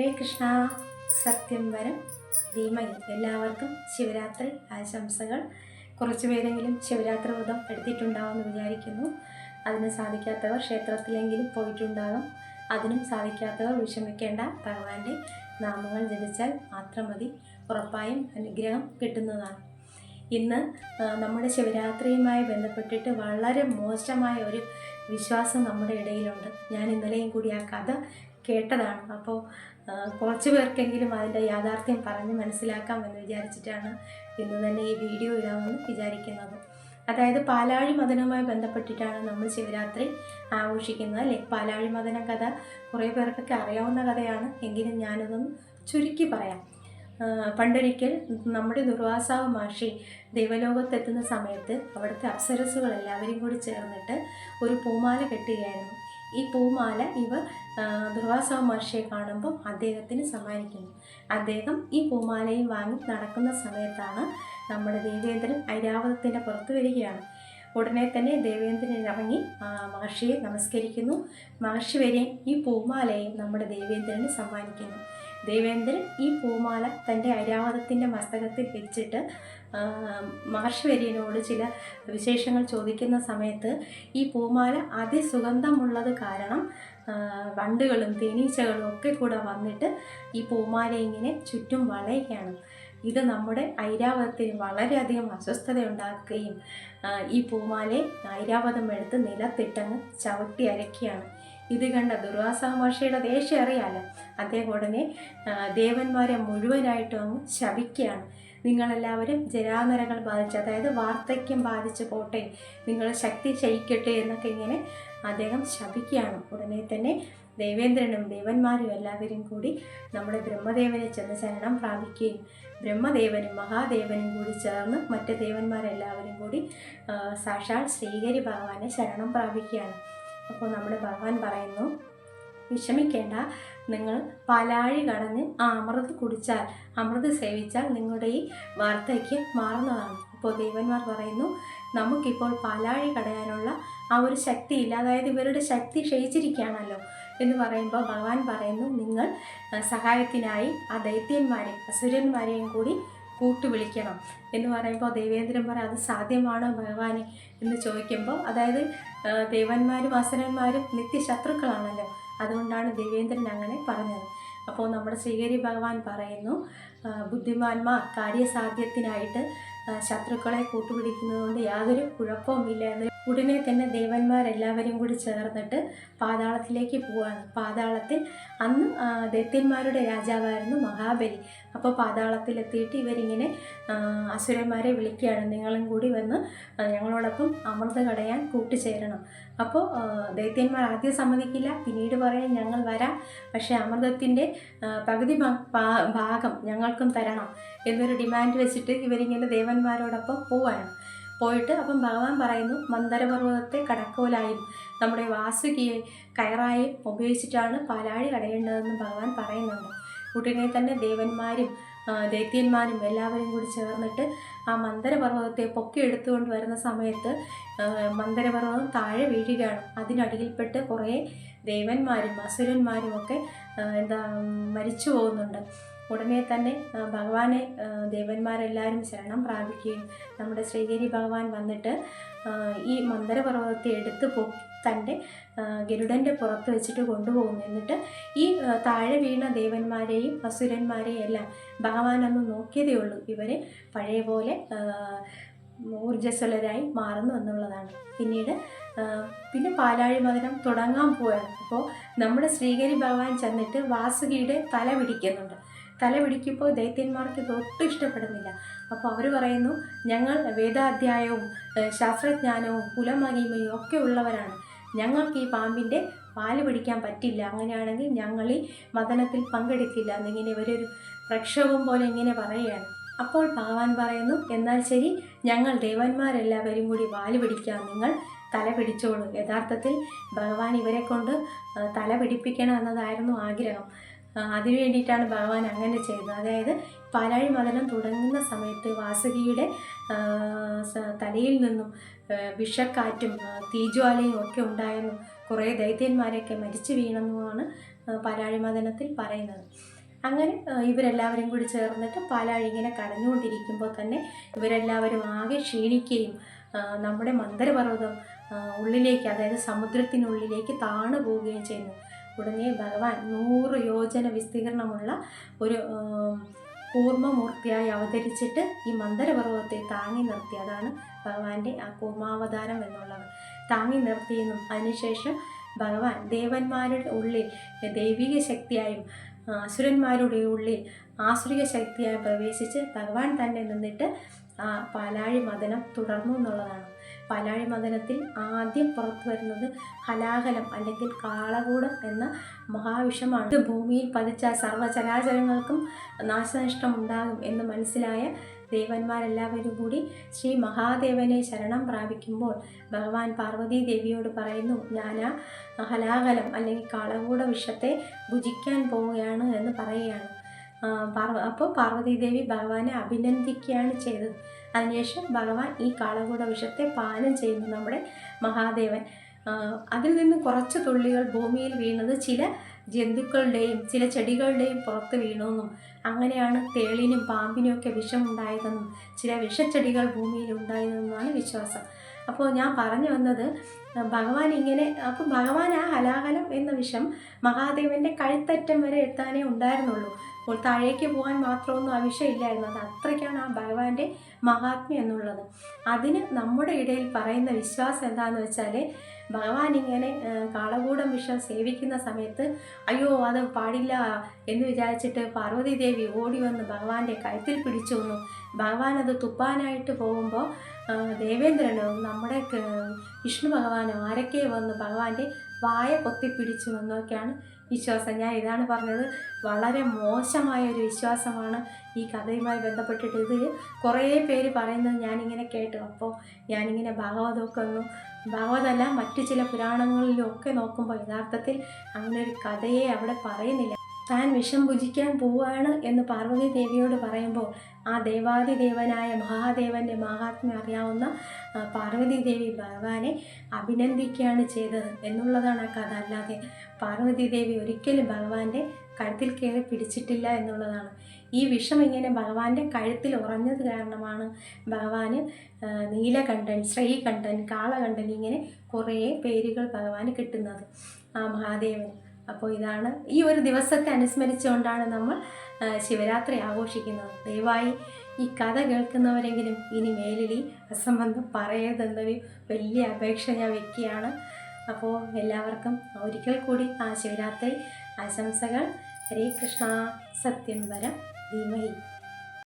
ഹരേ കൃഷ്ണ. സത്യം വരം. ധീമഹി എല്ലാവർക്കും ശിവരാത്രി ആശംസകൾ. കുറച്ച് പേരെങ്കിലും ശിവരാത്രി വ്രതം എടുത്തിട്ടുണ്ടാവുമെന്ന് വിചാരിക്കുന്നു. അതിന് സാധിക്കാത്തവർ ക്ഷേത്രത്തിലെങ്കിലും പോയിട്ടുണ്ടാകും. അതിനും സാധിക്കാത്തവർ വിഷമിക്കേണ്ട. ഭഗവാന്റെ നാമങ്ങൾ ജപിച്ചാൽ മാത്രം മതി. ഉറപ്പായും അനുഗ്രഹം കിട്ടുന്നതാണ്. ഇന്ന് നമ്മുടെ ശിവരാത്രിയുമായി ബന്ധപ്പെട്ടിട്ട് വളരെ മോശമായ ഒരു വിശ്വാസം നമ്മുടെ ഇടയിലുണ്ട്. ഞാൻ ഇന്നലെയും കൂടി ആ കഥ കേട്ടതാണ്. അപ്പോൾ കുറച്ച് പേർക്കെങ്കിലും അതിന്റെ യാഥാർത്ഥ്യം പറഞ്ഞ് മനസ്സിലാക്കാം എന്ന് വിചാരിച്ചിട്ടാണ് ഇന്ന് തന്നെ ഈ വീഡിയോ ഇടാമെന്ന് വിചാരിക്കുന്നത്. അതായത് പാലാഴി മദനവുമായി ബന്ധപ്പെട്ടിട്ടാണ് നമ്മൾ ശിവരാത്രി ആഘോഷിക്കുന്നത് അല്ലേ? പാലാഴി മദന കഥ കുറേ പേർക്കൊക്കെ അറിയാവുന്ന കഥയാണ്. എങ്കിലും ഞാനതൊന്ന് ചുരുക്കി പറയാം. പണ്ടൊരിക്കൽ നമ്മുടെ ദുർവാസാവ് മാഷി ദൈവലോകത്തെത്തുന്ന സമയത്ത് അവിടുത്തെ അപ്സരസുകൾ എല്ലാവരും കൂടി ചേർന്നിട്ട് ഒരു പൂമാല കെട്ടുകയായിരുന്നു. ഈ പൂമാല ഇവർ ദുർവാസാ മഹർഷിയെ കാണുമ്പോൾ അദ്ദേഹത്തിന് സമ്മാനിക്കുന്നു. അദ്ദേഹം ഈ പൂമാലയും വാങ്ങി നടക്കുന്ന സമയത്താണ് നമ്മുടെ ദേവേന്ദ്രൻ ഐരാവതത്തിന്റെ പുറത്ത് വരികയാണ്. ഉടനെ തന്നെ ദേവേന്ദ്രൻ ഇറങ്ങി മഹർഷിയെ നമസ്കരിക്കുന്നു. മഹർഷി വരെ ഈ പൂമാലയും നമ്മുടെ ദേവേന്ദ്രന് സമ്മാനിക്കുന്നു. ദേവേന്ദ്രൻ ഈ പൂമാല തന്റെ ഐരാവതത്തിന്റെ മസ്തകത്തിൽ വെച്ചിട്ട് ആ, ചില വിശേഷങ്ങൾ ചോദിക്കുന്ന സമയത്ത് ഈ പൂമാല അതിസുഗന്ധമുള്ളത് കാരണം വണ്ടുകളും തേനീച്ചകളും ഒക്കെ കൂടെ വന്നിട്ട് ഈ പൂമാല ഇങ്ങനെ ചുറ്റും വളയുകയാണ്. ഇത് നമ്മുടെ ഐരാവതത്തിന് വളരെയധികം അസ്വസ്ഥത ഉണ്ടാക്കുകയും ഈ പൂമാലയെ ഐരാവതം എടുത്ത് നിലത്തിട്ടങ്ങ് ചവിട്ടി അരക്കുകയാണ് ഇത് കണ്ട ദുർവാസ മഹർഷിയുടെ ദേഷ്യം അറിയാലോ? അദ്ദേഹം ഉടനെ ദേവന്മാരെ മുഴുവനായിട്ടും അങ്ങ് ശപിക്കുകയാണ്. നിങ്ങളെല്ലാവരും ജരാനരകൾ ബാധിച്ച് അതായത് വാർദ്ധക്യം ബാധിച്ച് പോട്ടെ നിങ്ങൾ ശക്തി ക്ഷയിക്കട്ടെ എന്നൊക്കെ ഇങ്ങനെ അദ്ദേഹം ശപിക്കുകയാണ്. ഉടനെ തന്നെ ദേവേന്ദ്രനും ദേവന്മാരും എല്ലാവരും കൂടി നമ്മുടെ ബ്രഹ്മദേവനെ ചെന്ന് ശരണം പ്രാപിക്കുകയും ബ്രഹ്മദേവനും മഹാദേവനും കൂടി ചേർന്ന് മറ്റ് ദേവന്മാരെല്ലാവരും കൂടി സാക്ഷാൽ ശ്രീകരി ഭഗവാനെ ശരണം പ്രാപിക്കുകയാണ്. അപ്പോൾ നമ്മുടെ ഭഗവാൻ പറയുന്നു വിഷമിക്കേണ്ട നിങ്ങൾ പലാഴി കടന്ന് ആ അമൃത് കുടിച്ചാൽ അമൃത് സേവിച്ചാൽ നിങ്ങളുടെ ഈ വാർത്തയ്ക്ക് മാറുന്നതാണ്. അപ്പോൾ ദേവന്മാർ പറയുന്നു നമുക്കിപ്പോൾ പലാഴി കടയാനുള്ള ആ ഒരു ശക്തിയില്ല. അതായത് ഇവരുടെ ശക്തി ക്ഷയിച്ചിരിക്കുകയാണല്ലോ. എന്ന് പറയുമ്പോൾ ഭഗവാൻ പറയുന്നു നിങ്ങൾ സഹായത്തിനായി ആ ദൈത്യന്മാരെയും അസുരന്മാരെയും കൂടി കൂട്ടുവിളിക്കണം എന്ന് പറയുമ്പോൾ ദേവേന്ദ്രൻ പറ അത് സാധ്യമാണോ ഭഗവാനെ? എന്ന് ചോദിക്കുമ്പോൾ അതായത് ദേവന്മാരും അസുരന്മാരും നിത്യശത്രുക്കളാണല്ലോ. അതുകൊണ്ടാണ് ദേവേന്ദ്രൻ അങ്ങനെ പറഞ്ഞത്. അപ്പോൾ നമ്മുടെ ശ്രീഹരി ഭഗവാൻ പറയുന്നു ബുദ്ധിമാന്മാർ കാര്യസാധ്യത്തിനായിട്ട് ശത്രുക്കളെ കൂട്ടുപിടിക്കുന്നതുകൊണ്ട് യാതൊരു കുഴപ്പവുമില്ല എന്ന് ഉടനെ തന്നെ ദേവന്മാരെല്ലാവരും കൂടി ചേർന്നിട്ട് പാതാളത്തിലേക്ക് പോവാണ് പാതാളത്തിൽ അന്ന് ദൈത്യന്മാരുടെ രാജാവായിരുന്നു മഹാബലി. അപ്പോൾ പാതാളത്തിലെത്തിയിട്ട് ഇവരിങ്ങനെ അസുരന്മാരെ വിളിക്കുകയാണ്. നിങ്ങളും കൂടി വന്ന് ഞങ്ങളോടൊപ്പം അമൃത കടയാൻ കൂട്ടുചേരണം. അപ്പോൾ ദൈത്യന്മാർ ആദ്യം സമ്മതിക്കില്ല. പിന്നീട് പറയും ഞങ്ങൾ വരാം. പക്ഷേ അമൃതത്തിന്റെ പകുതി ഭാഗം ഞങ്ങൾക്കും തരണം എന്നൊരു ഡിമാൻഡ് വെച്ചിട്ട് ഇവരിങ്ങനെ ദേവന്മാരോടൊപ്പം പോവാണ്. പോയിട്ട് അപ്പം ഭഗവാൻ പറയുന്നു മന്ദരപർവതത്തെ കടക്കോലായും. നമ്മുടെ വാസുകിയെ കയറായും ഉപയോഗിച്ചിട്ടാണ് പാലാഴി അടയേണ്ടതെന്ന് ഭഗവാൻ പറയുന്നുണ്ട്. ഉടനെ തന്നെ ദേവന്മാരും ദൈത്യന്മാരും എല്ലാവരും കൂടി ചേർന്നിട്ട് ആ മന്ദരപർവതത്തെ പൊക്കി എടുത്തുകൊണ്ട് വരുന്ന സമയത്ത് മന്ദരപർവതം താഴെ വീഴുകയാണ്. അതിനടിയിൽപ്പെട്ട് കുറേ ദേവന്മാരും അസുരന്മാരും ഒക്കെ എന്താ മരിച്ചു പോകുന്നുണ്ട്. ഉടനെ തന്നെ ഭഗവാനെ ദേവന്മാരെല്ലാവരും ശരണം പ്രാപിക്കുകയും നമ്മുടെ ശ്രീഗിരി ഭഗവാൻ വന്നിട്ട് ഈ മന്ദരപർവതത്തെ എടുത്ത് പോ തന്റെ ഗരുഡന്റെ പുറത്ത് വെച്ചിട്ട് കൊണ്ടുപോകുന്നു. എന്നിട്ട് ഈ താഴെ വീണ ദേവന്മാരെയും അസുരന്മാരെയും എല്ലാം ഭഗവാൻ അന്ന് നോക്കിയതേ ഉള്ളൂ. ഇവരെ പഴയ പോലെ ഊർജസ്വലരായി മാറുന്നു എന്നുള്ളതാണ്. പിന്നീട് പിന്നെ പാലാഴി മകനം തുടങ്ങാൻ പോയാണ്. അപ്പോൾ നമ്മുടെ ശ്രീകരി ഭഗവാൻ ചെന്നിട്ട് വാസുകിയുടെ തല പിടിക്കുന്നുണ്ട്. തല പിടിക്കുമ്പോൾ ദൈത്യന്മാർക്ക് ഇത് ഒട്ടും ഇഷ്ടപ്പെടുന്നില്ല. അപ്പോൾ അവർ പറയുന്നു ഞങ്ങൾ വേദാധ്യായവും ശാസ്ത്രജ്ഞാനവും കുലമഹിമയും ഒക്കെ ഉള്ളവരാണ്. ഞങ്ങൾക്ക് ഈ പാമ്പിന്റെ പാൽ പിടിക്കാൻ പറ്റില്ല. അങ്ങനെയാണെങ്കിൽ ഞങ്ങൾ ഈ മദനത്തിൽ പങ്കെടുക്കില്ല എന്നിങ്ങനെ ഇവരൊരു പ്രക്ഷോഭം പോലെ ഇങ്ങനെ പറയുകയാണ്. അപ്പോൾ ഭഗവാൻ പറയുന്നു എന്നാൽ ശരി ഞങ്ങൾ ദേവന്മാരെല്ലാവരും കൂടി വാൽ പിടിക്കാം. നിങ്ങൾ തല പിടിച്ചോളൂ യഥാർത്ഥത്തിൽ ഭഗവാൻ ഇവരെ കൊണ്ട് തല പിടിപ്പിക്കണം എന്നതായിരുന്നു ആഗ്രഹം. അതിനു വേണ്ടിയിട്ടാണ് ഭഗവാൻ അങ്ങനെ ചെയ്തത്. അതായത് പാലാഴി മതനം തുടങ്ങുന്ന സമയത്ത് വാസുകിയുടെ തലയിൽ നിന്നും വിഷക്കാറ്റും തീജ്വാലയും ഒക്കെ ഉണ്ടായെന്നും കുറേ ദൈത്യന്മാരെയൊക്കെ മരിച്ചു വീണെന്നുമാണ് പാലാഴി മതനത്തിൽ പറയുന്നത്. അങ്ങനെ ഇവരെല്ലാവരും കൂടി ചേർന്നിട്ട് പാലാഴി ഇങ്ങനെ കടഞ്ഞുകൊണ്ടിരിക്കുമ്പോൾ തന്നെ ഇവരെല്ലാവരും ആകെ ക്ഷീണിക്കുകയും നമ്മുടെ മന്ദരപർവതം ഉള്ളിലേക്ക് അതായത് സമുദ്രത്തിനുള്ളിലേക്ക് താണു പോവുകയും ചെയ്യുന്നു. ഉടനെ ഭഗവാൻ നൂറ് യോജന വിസ്തീർണമുള്ള ഒരു കൂർമ്മമൂർത്തിയായി അവതരിച്ചിട്ട് ഈ മന്ദരപർവത്തെ താങ്ങി നിർത്തി അതാണ് ഭഗവാന്റെ ആ കൂർമാവതാരം എന്നുള്ളത്. താങ്ങി നിർത്തിയെന്നും അതിനുശേഷം ഭഗവാൻ ദേവന്മാരുടെ ഉള്ളിൽ ദൈവിക ശക്തിയായും അസുരന്മാരുടെ ഉള്ളിൽ ആസുരിക ശക്തിയായി പ്രവേശിച്ച് ഭഗവാൻ തന്നെ നിന്നിട്ട് ആ പാലാഴി മദനം തുടർന്നു എന്നുള്ളതാണ്. പാലാഴി മദനത്തിൽ ആദ്യം പുറത്തു വരുന്നത് ഹലാഹലം അല്ലെങ്കിൽ കാളകൂടം എന്ന മഹാവിഷമാണ്. ഇത് ഭൂമിയിൽ പതിച്ച സർവചരാചരങ്ങൾക്കും നാശനഷ്ടം ഉണ്ടാകും എന്ന് മനസ്സിലായ ദേവന്മാരെല്ലാവരും കൂടി ശ്രീ മഹാദേവനെ ശരണം പ്രാപിക്കുമ്പോൾ ഭഗവാൻ പാർവതീ ദേവിയോട് പറയുന്നു ഞാൻ ആ ഹലാഹലം അല്ലെങ്കിൽ കാളകൂട വിഷത്തെ ഭുജിക്കാൻ പോവുകയാണ് എന്ന് പറയുകയാണ്. പാർവ അപ്പോൾ പാർവതീദേവി ഭഗവാനെ അഭിനന്ദിക്കുകയാണ് ചെയ്തത്. അതിനുശേഷം ഭഗവാൻ ഈ കാളകൂട വിഷത്തെ പാനം ചെയ്യുന്നു നമ്മുടെ മഹാദേവൻ. അതിൽ നിന്ന് കുറച്ച് തുള്ളികൾ ഭൂമിയിൽ വീണത് ചില ജന്തുക്കളുടെയും ചില ചെടികളുടെയും പുറത്ത് വീണെന്നും അങ്ങനെയാണ് തേളിനും പാമ്പിനും ഒക്കെ വിഷമുണ്ടായതെന്നും ചില വിഷച്ചെടികൾ ഭൂമിയിൽ ഉണ്ടായതെന്നുമാണ് വിശ്വാസം. അപ്പോൾ ഞാൻ പറഞ്ഞു വന്നത് ഭഗവാൻ ഇങ്ങനെ അപ്പം ഭഗവാൻ ആ ഹലാഹലം എന്ന വിഷം മഹാദേവന്റെ കഴുത്തറ്റം വരെ എത്താനേ ഉണ്ടായിരുന്നുള്ളൂ. അപ്പോൾ താഴേക്ക് പോകാൻ മാത്രമൊന്നും ആ വിഷം ഇല്ലായിരുന്നു. അത് അത്രയ്ക്കാണ് ആ ഭഗവാന്റെ മഹാത്മ്യം എന്നുള്ളത്. അതിന് നമ്മുടെ ഇടയിൽ പറയുന്ന വിശ്വാസം എന്താണെന്ന് വെച്ചാൽ ഭഗവാൻ ഇങ്ങനെ കാളകൂടം വിഷം സേവിക്കുന്ന സമയത്ത് അയ്യോ അത് പാടില്ല എന്ന് വിചാരിച്ചിട്ട് പാർവതി ദേവി ഓടി വന്ന് ഭഗവാന്റെ കഴുത്തിൽ പിടിച്ചു വന്നു. ഭഗവാൻ അത് തുപ്പാനായിട്ട് പോകുമ്പോൾ ദേവേന്ദ്രനോ നമ്മുടെ വിഷ്ണു ഭഗവാൻ ആരൊക്കെ വന്ന് ഭഗവാന്റെ വായ പൊത്തിപ്പിടിച്ചു വന്നൊക്കെയാണ് വിശ്വാസം. ഞാൻ ഇതാണ് പറഞ്ഞത്. വളരെ മോശമായ ഒരു വിശ്വാസമാണ് ഈ കഥയുമായി ബന്ധപ്പെട്ടിട്ട്. ഇത് കുറേ പേര് പറയുന്നത് ഞാനിങ്ങനെ കേട്ടു. അപ്പോൾ ഞാനിങ്ങനെ ഭാഗവതമൊക്കെ ഒന്ന് ഭാഗവതമല്ല മറ്റു ചില പുരാണങ്ങളിലും ഒക്കെ നോക്കുമ്പോൾ യഥാർത്ഥത്തിൽ അങ്ങനെ ഒരു കഥയെ അവിടെ പറയുന്നില്ല. താൻ വിഷം ഭുജിക്കാൻ പോവുകയാണ് എന്ന് പാർവതി ദേവിയോട് പറയുമ്പോൾ ആ ദേവാദി ദേവനായ മഹാദേവന്റെ മഹാത്മ്യം അറിയാവുന്ന പാർവതി ദേവി ഭഗവാനെ അഭിനന്ദിക്കുകയാണ് ചെയ്തത് എന്നുള്ളതാണ് ആ കഥ. അല്ലാതെ പാർവതി ദേവി ഒരിക്കലും ഭഗവാന്റെ കഴുത്തിൽ കയറി പിടിച്ചിട്ടില്ല എന്നുള്ളതാണ്. ഈ വിഷം ഇങ്ങനെ ഭഗവാന്റെ കഴുത്തിൽ ഉറഞ്ഞത് കാരണമാണ് ഭഗവാന് നീലകണ്ഠൻ ശ്രീകണ്ഠൻ കാളകണ്ഠൻ ഇങ്ങനെ കുറേ പേരുകൾ ഭഗവാന് കിട്ടുന്നത് ആ മഹാദേവന്. അപ്പോൾ ഇതാണ് ഈ ഒരു ദിവസത്തെ അനുസ്മരിച്ചുകൊണ്ടാണ് നമ്മൾ ശിവരാത്രി ആഘോഷിക്കുന്നത്. ദയവായി ഈ കഥ കേൾക്കുന്നവരെങ്കിലും ഇനി മേലിൽ ഈ അസംബന്ധം പറയരുതെന്നൊരു വലിയ അപേക്ഷ ഞാൻ വെക്കുകയാണ്. അപ്പോൾ എല്ലാവർക്കും ഒരിക്കൽ കൂടി ആ ശിവരാത്രി ആശംസകൾ. ഹരേ കൃഷ്ണ. സത്യം വരം. ധീമഹി.